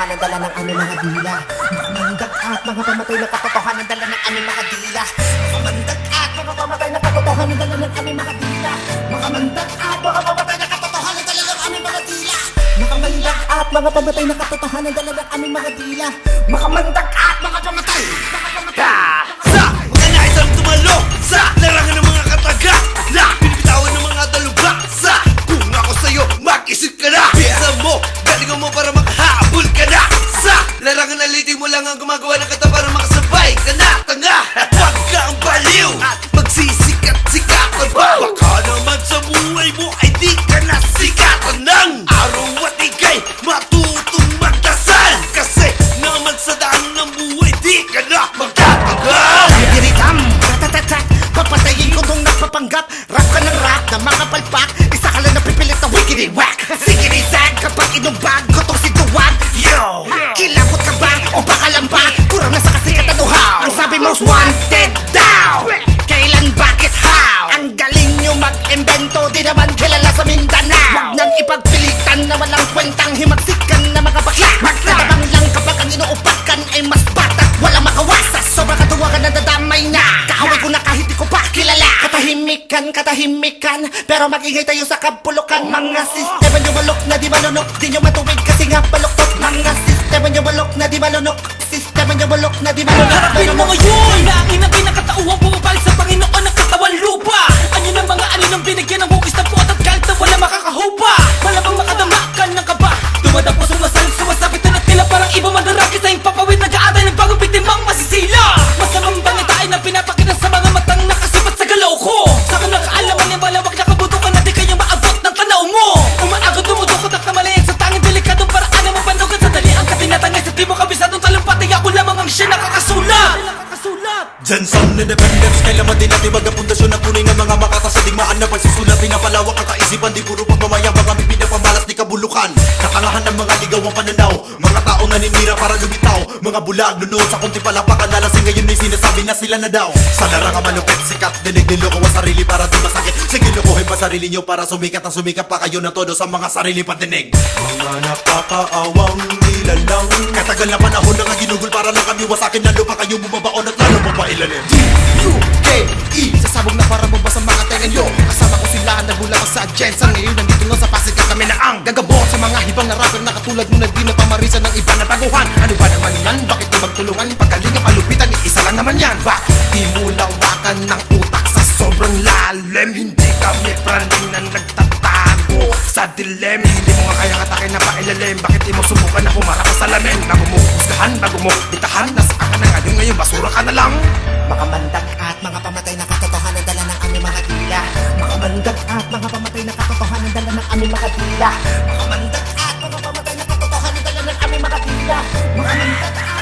katotohanan dala ng aming mga dila. Makamandag at mga pamatay na katotohanan dala ng aming mga dila. Makamandag at mga pamatay na katotohanan dala ng aming mga dila. Makamandag at mga pamatay na katotohanan dala ng aming mga dila. Makamandag at mga pamatay na katotohanan dala ng aming mga dila. Makamandag at mga na liting mo lang ang gumagawa ng kata para makasabay. Ka na Tanga, huwag kang baliw. At magsisikat-sikat ka ba Baka naman sa buhay mo ay di ka na sikatan ng Araw at ikay matutong magdasal? Kasi naman sa daan ng buhay di ka na magtatagal Diritam, tatatatat Papatayin ko tong napapanggap Rap ka ng rap na makapalpak Isa ka lang napipilit na wickedy whack Sigiri zag kapag inumbag ko tong Most wanted daw. Kailan, bakit, how? Ang galing nyo mag-invento Di naman kilala sa Mindanao. Huwag nang ipagpilitan na walang kwentang himagsikan na mga bakla. Magtatabang lang kapag ang inuupakan ay mas bata. Walang makawasas Sobrang katuwagan na dadamay na. Kahaway ko na kahit di ko pa kilala. Katahimikan, katahimikan Pero mag-ingay tayo sa kapulukan Mga sistema nyo balok na di malunok. Di nyo matuwid kasi nga baloktot Mga sistema nyo balok na di malunok Sistema nyo balok na di malunok Harapin mo ngayon! Ang ina pinakatauhan Bumabalik sa Panginoon ng katawan lupa! Ano ng mga aninang binigyan ng hugis na puot at kahit na wala makakahupa? Malabang makadama ka ng kaba? Dumadapo sumasalit sumasapit na tila Parang iba mandaraki sa iyong papawid Nag-aatay ng bagong biktimang masisila. Masamang bangitain na pinapakita sa mga matang nakasipat sa galaw ko. Sa kung nakaalaman ng malawak na kabutukan Na di kayo maabot ng tanaw mo. Umaagod dumudukot at kamalayan sa tanging delikadong paraan na mapandugan Sa ang katinatangay sa talumpati Ako lamang ang siya nakakasulat! Dyan sa independence Kailangan din natin ang pundasyon ng tunay ng mga makata Sa digmaan na pagsusulat Pinapalawak ang kaisipan Di puro pagmamayang Mga pinapamalas Di kabulukan. Katangahan ng mga ligaw ang pananaw Mga taong naninira para lumitaw Mga bulag nunood sa kunti palapakan Nalasing ngayon may sinasabi na sila na daw. Sa larangan malupit Sikat dinig niloko ang sarili para di masakit. Sige lukuhin pa sarili nyo Para sumikat ang sumikat pa kayo ng todo Sa mga sarili patinig. Mga nilalang Katagal na panahon na nga ginugol Para lang kami wasakin na lupa Kayo bumabaon at lalo mo pa ilalim? D-U-K-E Sasabog na para bumba sa mga tenga nyo. Kasama ko sila nagmula pa sa Jensa Ngayon nandito nga sa Pasig ka kami na ang Gagabot sa mga ibang na rapper na katulad mo na di na pamarisan ng iba na taguhan. Ano ba naman yan? Bakit magtulungan? Sa dilim. Hindi mo nga kaya katakin na pailalim. Bakit di mo subukan na pumarap sa salamin? Bago mo husgahan, bago mo bitahan Nasa ka na ngayon. Ngayon, basura ka na lang. Makamandag at mga pamatay na katotohanan dala ng aming mga dila. Makamandag at mga pamatay na katotohanan dala ng aming mga dila. Makamandag at mga pamatay na katotohanan dala ng aming mga dila. Makamandag at